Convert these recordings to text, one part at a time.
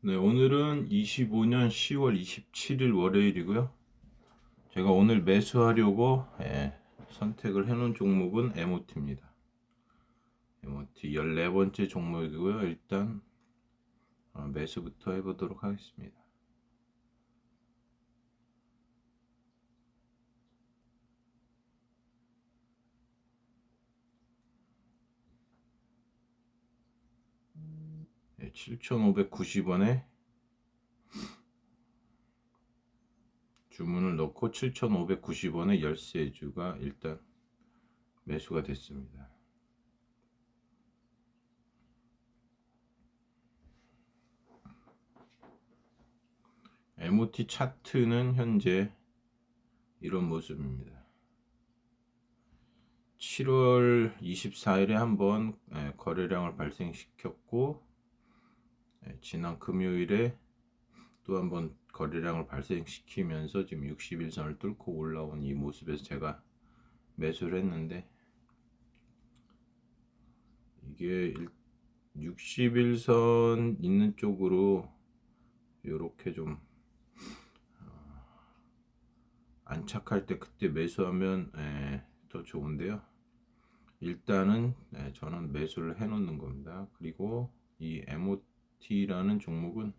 네, 오늘은 25년 10월 27일 월요일이고요. 제가 오늘 매수하려고 예, 선택을 해놓은 종목은 MOT입니다. MOT 14번째 종목이고요. 일단 어, 매수부터 해보도록 하겠습니다. 예, 7,590원에 주문을 넣고 7,590원에 열쇠주가 일단 매수가 됐습니다. MOT 차트는 현재 이런 모습입니다. 7월 24일에 한번 예, 거래량을 발생시켰고 예, 지난 금요일에 또 한 번 거래량을 발생시키면서 지금 60일선을 뚫고 올라온 이 모습에서 제가 매수를 했는데 이게 60일선 있는 쪽으로 이렇게 좀 어, 안착할 때 그때 매수하면 예, 더 좋은데요. 일단은 예, 저는 매수를 해 놓는 겁니다. 그리고 이 MOT 라는 종목은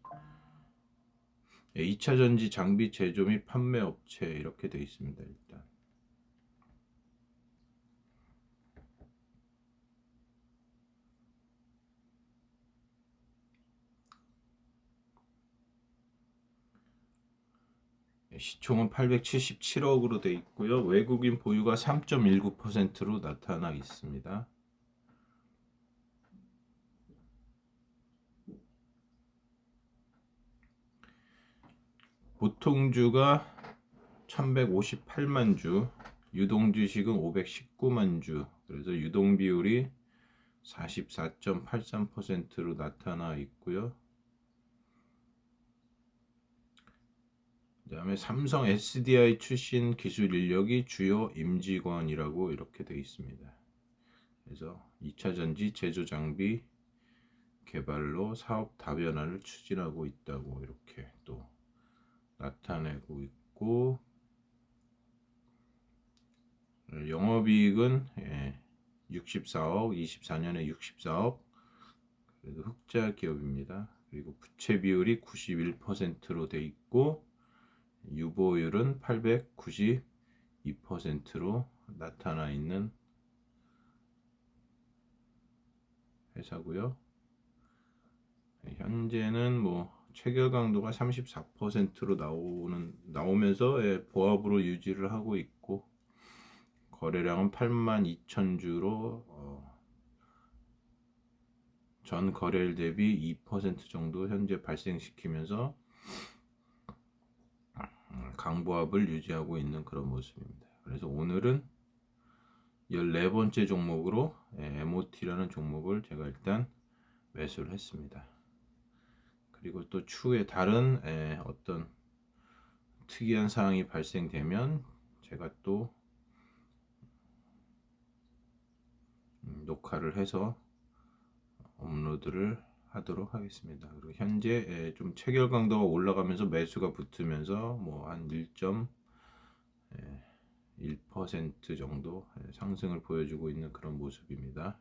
2차 전지 장비 제조 및 판매 업체 이렇게 되어 있습니다. 일단 시총은 877억으로 되어 있고요. 외국인 보유가 3.19%로 나타나 있습니다. 보통주가 1158만 주, 유동주식은 519만 주, 그래서 유동 비율이 44.83%로 나타나 있고요. 그다음에 삼성 SDI 출신 기술 인력이 주요 임직원이라고 이렇게 되어 있습니다. 그래서 2차 전지 제조 장비 개발로 사업 다변화를 추진하고 있다고 이렇게 또 나타내고 있고 영업이익은 64억, 24년에 64억 그래도 흑자 기업입니다. 그리고 부채 비율이 91%로 돼 있고 유보율은 892%로 나타나 있는 회사고요. 현재는 뭐 체결 강도가 34%로 나오는 나오면서 예, 보합으로 유지를 하고 있고 거래량은 8만 2천 주로 어, 전 거래일 대비 2% 정도 현재 발생시키면서 강보합을 유지하고 있는 그런 모습입니다. 그래서 오늘은 14번째 종목으로 예, MOT라는 종목을 제가 일단 매수를 했습니다. 그리고 또 추후에 다른 에, 어떤 특이한 사항이 발생되면 제가 또 음, 녹화를 해서 업로드를 하도록 하겠습니다. 그리고 현재 에, 좀 체결 강도가 올라가면서 매수가 붙으면서 뭐 한 1.1% 정도 상승을 보여주고 있는 그런 모습입니다.